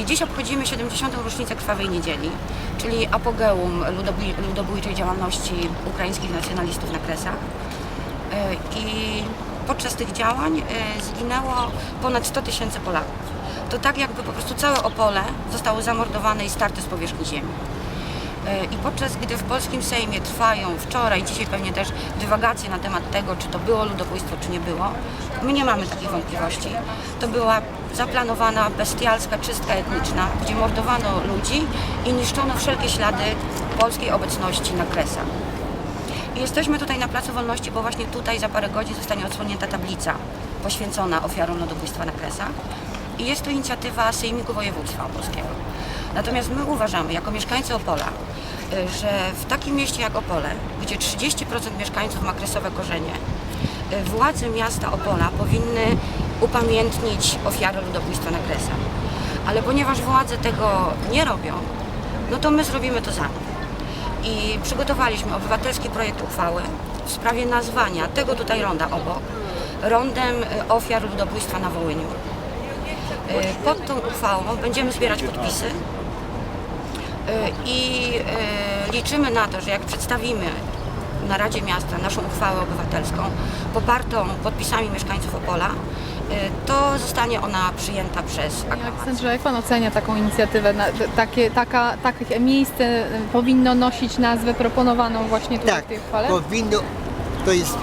I dziś obchodzimy 70. rocznicę Krwawej Niedzieli, czyli apogeum ludobój- ludobójczej działalności ukraińskich nacjonalistów na Kresach. E, I podczas tych działań e, zginęło ponad 100 tysięcy Polaków. To tak jakby po prostu całe Opole zostało zamordowane i starte z powierzchni ziemi. E, I podczas gdy w polskim Sejmie trwają wczoraj, dzisiaj pewnie też dywagacje na temat tego, czy to było ludobójstwo, czy nie było, my nie mamy takich wątpliwości. To była zaplanowana, bestialska czystka etniczna, gdzie mordowano ludzi i niszczono wszelkie ślady polskiej obecności na Kresach. I Jesteśmy tutaj na Placu Wolności, bo właśnie tutaj za parę godzin zostanie odsłonięta tablica poświęcona ofiarom ludobójstwa na Kresach. I jest to inicjatywa Sejmiku Województwa Opolskiego. Natomiast my uważamy, jako mieszkańcy Opola, y, że w takim mieście jak Opole, gdzie 30% mieszkańców ma kresowe korzenie, y, władze miasta Opola powinny upamiętnić ofiary ludobójstwa na Kresach. Ale ponieważ władze tego nie robią, no to my zrobimy to za nich i przygotowaliśmy obywatelski projekt uchwały w sprawie nazwania tego tutaj ronda obok rondem y, ofiar ludobójstwa na Wołyniu. Pod tą uchwałą będziemy zbierać podpisy i y, liczymy na to, że jak przedstawimy na Radzie Miasta naszą uchwałę obywatelską popartą podpisami mieszkańców Opola, y, to zostanie ona przyjęta przez aklamację. Jak Pan ocenia taką inicjatywę? Takie, taka, takie miejsce y, powinno nosić nazwę proponowaną właśnie tutaj Tak, w tej uchwale? powinno, to jest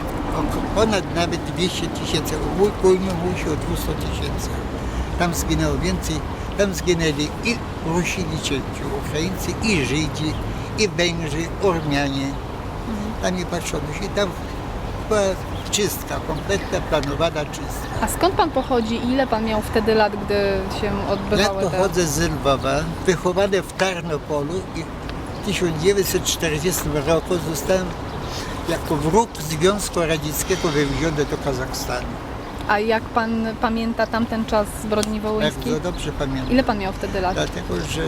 ponad nawet 200 tysięcy, mój mówi się o 200 tysięcy. Tam zginęło więcej, tam zginęli i Rusini, czyli Ukraińcy, i Żydzi, i Węgrzy, Ormianie. Tam nie patrzono się, tam była czystka, kompletna, planowana czystka. A skąd Pan pochodzi i ile Pan miał wtedy lat, gdy się Ja odbywały te... pochodzę z Lwowa, wychowany w Tarnopolu i w 1940 roku zostałem jako wróg Związku Radzieckiego wywieziony do Kazachstanu. A jak Pan pamięta tamten czas zbrodni wołyńskiej? Bardzo dobrze pamiętam. Ile Pan miał wtedy lat? Dlatego, że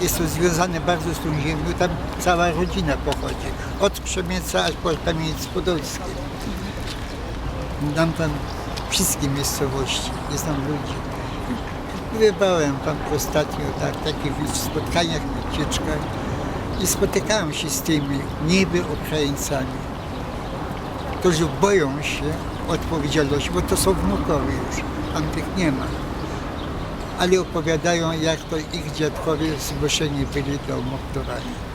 jest to związane bardzo z tą ziemią. Tam cała rodzina pochodzi. Od Przemieca aż po Kamieniec Podolskie. Znam tam wszystkie miejscowości, jest tam ludzi. Bywałem tam ostatnio tak, takich spotkaniach, wycieczkach i spotykałem się z tymi niby Ukraińcami, którzy boją się odpowiedzialności, bo to są wnukowie już, tam tych nie ma ale opowiadają, jak to ich dziadkowie zmuszeni byli do mordowania.